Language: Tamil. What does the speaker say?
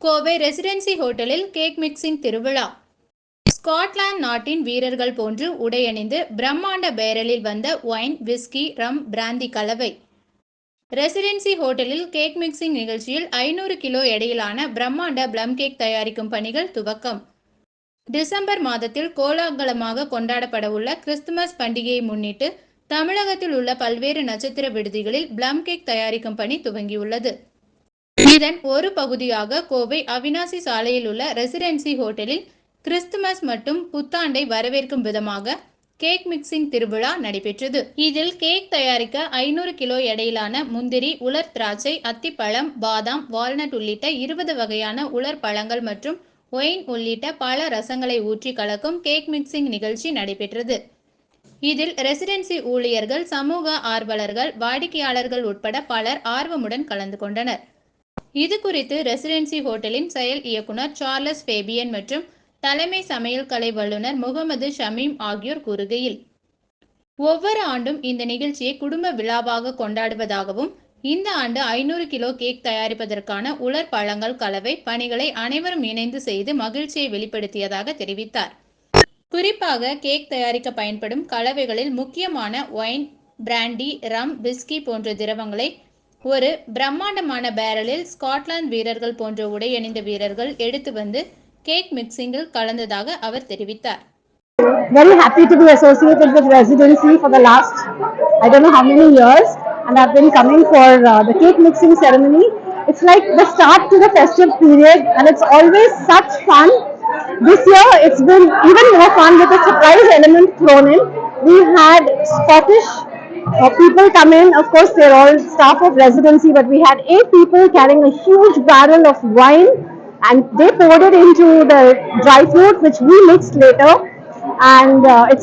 கோவை ரெசிடென்சி ஹோட்டலில் கேக் மிக்சிங் திருவிழா. ஸ்காட்லாந்து நாட்டின் வீரர்கள் போன்று உடையணிந்து பிரம்மாண்ட பேரலில் வந்த ஒயின் விஸ்கி ரம் பிராந்தி கலவை. ரெசிடென்சி ஹோட்டலில் கேக் மிக்சிங் நிகழ்ச்சியில் ஐநூறு கிலோ எடையிலான பிரம்மாண்ட பிளம் கேக் தயாரிக்கும் பணிகள் துவக்கம். டிசம்பர் மாதத்தில் கோலாகலமாக கொண்டாடப்பட உள்ள கிறிஸ்துமஸ் பண்டிகையை முன்னிட்டு தமிழகத்தில் உள்ள பல்வேறு நட்சத்திர விடுதிகளில் பிளம் கேக் தயாரிக்கும் பணி துவங்கியுள்ளது. இதன் ஒரு பகுதியாக கோவை அவினாசி சாலையில் உள்ள ரெசிடென்சி ஹோட்டலில் கிறிஸ்துமஸ் மற்றும் புத்தாண்டை வரவேற்கும் விதமாக கேக் மிக்சிங் திருவிழா நடைபெற்றது. இதில் கேக் தயாரிக்க ஐநூறு கிலோ எடையிலான முந்திரி உலர் திராட்சை அத்திப்பழம் பாதாம் வால்நட் உள்ளிட்ட இருபது வகையான உலர் பழங்கள் மற்றும் ஒயின் உள்ளிட்ட பல ரசங்களை ஊற்றி கலக்கும் கேக் மிக்சிங் நிகழ்ச்சி நடைபெற்றது. இதில் ரெசிடென்சி ஊழியர்கள் சமூக ஆர்வலர்கள் வாடிக்கையாளர்கள் உட்பட பலர் ஆர்வமுடன் கலந்து கொண்டனர். இது குறித்து ரெசிடென்சி ஹோட்டலின் செயல் இயக்குனர் சார்லஸ் ஃபேபியன் மற்றும் தலைமை சமையல் கலை வல்லுநர் முகமது ஷமீம் ஆகியோர் கூறுகையில் ஒவ்வொரு ஆண்டும் இந்த நிகழ்ச்சியை குடும்ப விழாவாக கொண்டாடுவதாகவும் இந்த ஆண்டு ஐநூறு கிலோ கேக் தயாரிப்பதற்கான உலர் பழங்கள் கலவை பணிகளை அனைவரும் இணைந்து செய்து மகிழ்ச்சியை வெளிப்படுத்தியதாக தெரிவித்தார். குறிப்பாக கேக் தயாரிக்க பயன்படும் கலவைகளில் முக்கியமான ஒயின் பிராண்டி ரம் பிஸ்கி போன்ற திரவங்களை ஒரு பிரம்மாண்டமான பேரலில் ஸ்காட்லாந்து வீரர்கள் போன்ற உடையணிந்த வீரர்கள் எடுத்து வந்து கேக் மிக்சிங்கில் கலந்ததாக அவர் தெரிவித்தார் very happy to be associated with residency for the last I don't know how many years and I've been coming for uh, the cake mixing ceremony. It's like the start to the festive period and it's always such fun. This year it's been even more fun with a surprise element thrown in. We've had Scottish uh, people come in, of course they're all staff of residency but we had eight people carrying a huge barrel of wine and they poured it into the dry fruit which we mixed later. And uh, it's